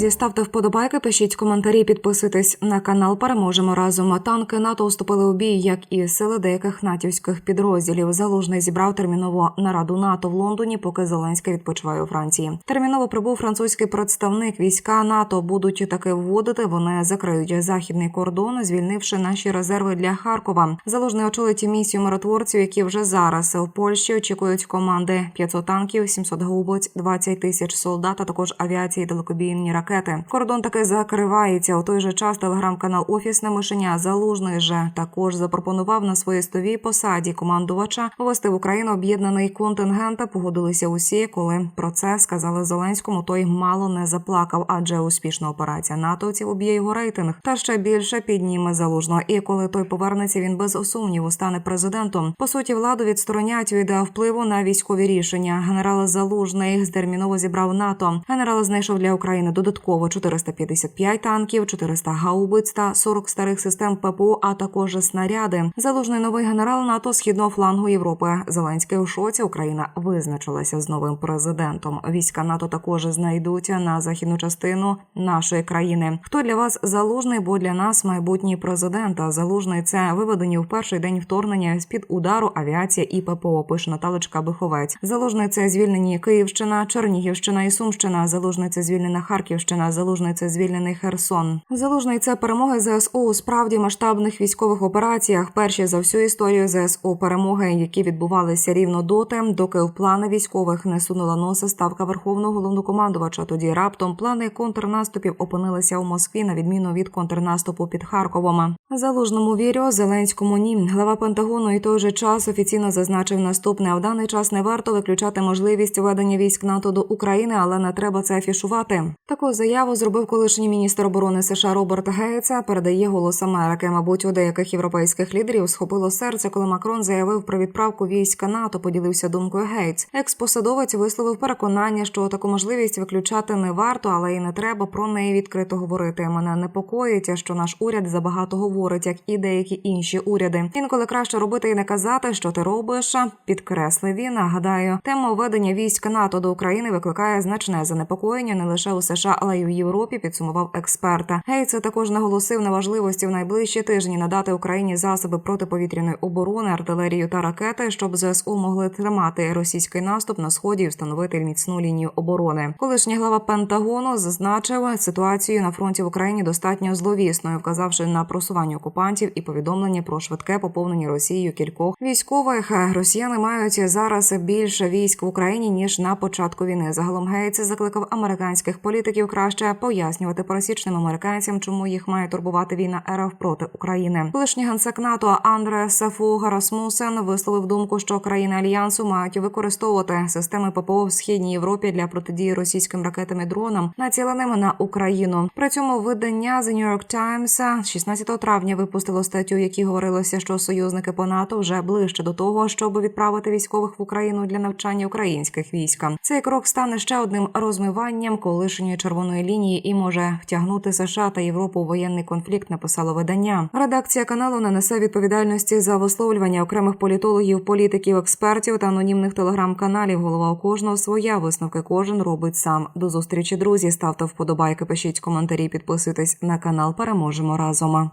друзі, ставте вподобайки, пишіть коментарі, підписуйтесь на канал. Переможемо разом. Танки НАТО вступили у бій, як і сили деяких натівських підрозділів. Залужний зібрав термінову нараду НАТО в Лондоні, поки Зеленський відпочиває у Франції. Терміново прибув французький представник. Війська НАТО будуть таки вводити. Вони закриють західний кордон, звільнивши наші резерви для Харкова. Залужний очолить місію миротворців, які вже зараз в Польщі очікують команди 500 танків, 700 гаубиць, 20 тисяч солдат, а також авіації, далекобійні ракети. Кордон таки закривається. У той же час телеграм-канал Офісне мишеня Залужний же також запропонував на своїй стовій посаді командувача ввести в Україну об'єднаний контингент. Погодилися усі, коли про це сказали Зеленському. Той мало не заплакав, адже успішна операція натовців уб'є його рейтинг та ще більше підніме залужного. І коли той повернеться, він без сумніву стане президентом. По суті, владу відсторонять від впливу на військові рішення. Генерал Залужний терміново зібрав НАТО. Генерал знайшов для України додатково 455 танків, 400 гаубиць та 40 старих систем ППО, а також снаряди. Залужний новий генерал НАТО східного флангу Європи. Зеленський у шоці. Україна визначилася з новим президентом. Війська НАТО також знайдуть на західну частину нашої країни. Хто для вас залужний? Бо для нас майбутній президент. А залужний це виведені в перший день вторгнення з під удару авіація і ППО. Пише Наталочка Биховець. Залужний це звільнені Київщина, Чернігівщина і Сумщина. Залужний це звільнена Харківщина. Залужний це звільнений Херсон. Залужний це перемоги ЗСУ у справді масштабних військових операціях. Перші за всю історію ЗСУ перемоги, які відбувалися рівно доти, доки в плани військових не сунула носа ставка верховного головнокомандувача. Тоді раптом плани контрнаступів опинилися у Москві на відміну від контрнаступу під Харковом. Залужному вірю, Зеленському ні. Глава Пентагону і той же час офіційно зазначив наступне: А в даний час не варто виключати можливість введення військ НАТО до України, але не треба це афішувати. Таку заяву зробив колишній міністр оборони США Роберт Гейтса. Передає голос Америки. Мабуть, у деяких європейських лідерів схопило серце, коли Макрон заявив про відправку війська НАТО. Поділився думкою Гейтс. Експосадовець висловив переконання, що таку можливість виключати не варто, але і не треба про неї відкрито говорити. Мене непокоїть, що наш уряд забагато говорить, як і деякі інші уряди. Інколи краще робити і не казати, що ти робиш. Підкреслив він. Нагадаю, тема введення військ НАТО до України викликає значне занепокоєння не лише у США, але й у Європі. Підсумував експерта. Гейтс також наголосив на важливості в найближчі тижні надати Україні засоби протиповітряної оборони, артилерію та ракети, щоб ЗСУ могли тримати російський наступ на сході і встановити міцну лінію оборони. Колишній глава Пентагону зазначив ситуацію на фронті в Україні достатньо зловісною, вказавши на просування окупантів і повідомлення про швидке поповнення Росією кількох військових. Росіяни мають зараз більше військ в Україні ніж на початку війни. Загалом Гейтс закликав американських політиків краще пояснювати пересічним американцям, чому їх має турбувати війна РФ проти України. Колишній генсек НАТО Андре Сафуга Расмусен висловив думку, що країни альянсу мають використовувати системи ППО в східній Європі для протидії російським ракетам і дронам, націленим на Україну. При цьому видання The New York Times 16 травня випустило статтю, в якій говорилося, що союзники по НАТО вже ближче до того, щоб відправити військових в Україну для навчання українських військ. Цей крок стане ще одним розмиванням колишньої червоної лінії і може втягнути США та Європу у воєнний конфлікт. Написало видання. Редакція каналу не несе відповідальності за висловлювання окремих політологів, політиків, експертів та анонімних телеграм-каналів. Голова у кожного своя висновки кожен робить сам. До зустрічі, друзі. Ставте вподобайки, пишіть коментарі, підписуйтесь на канал. Переможемо разом.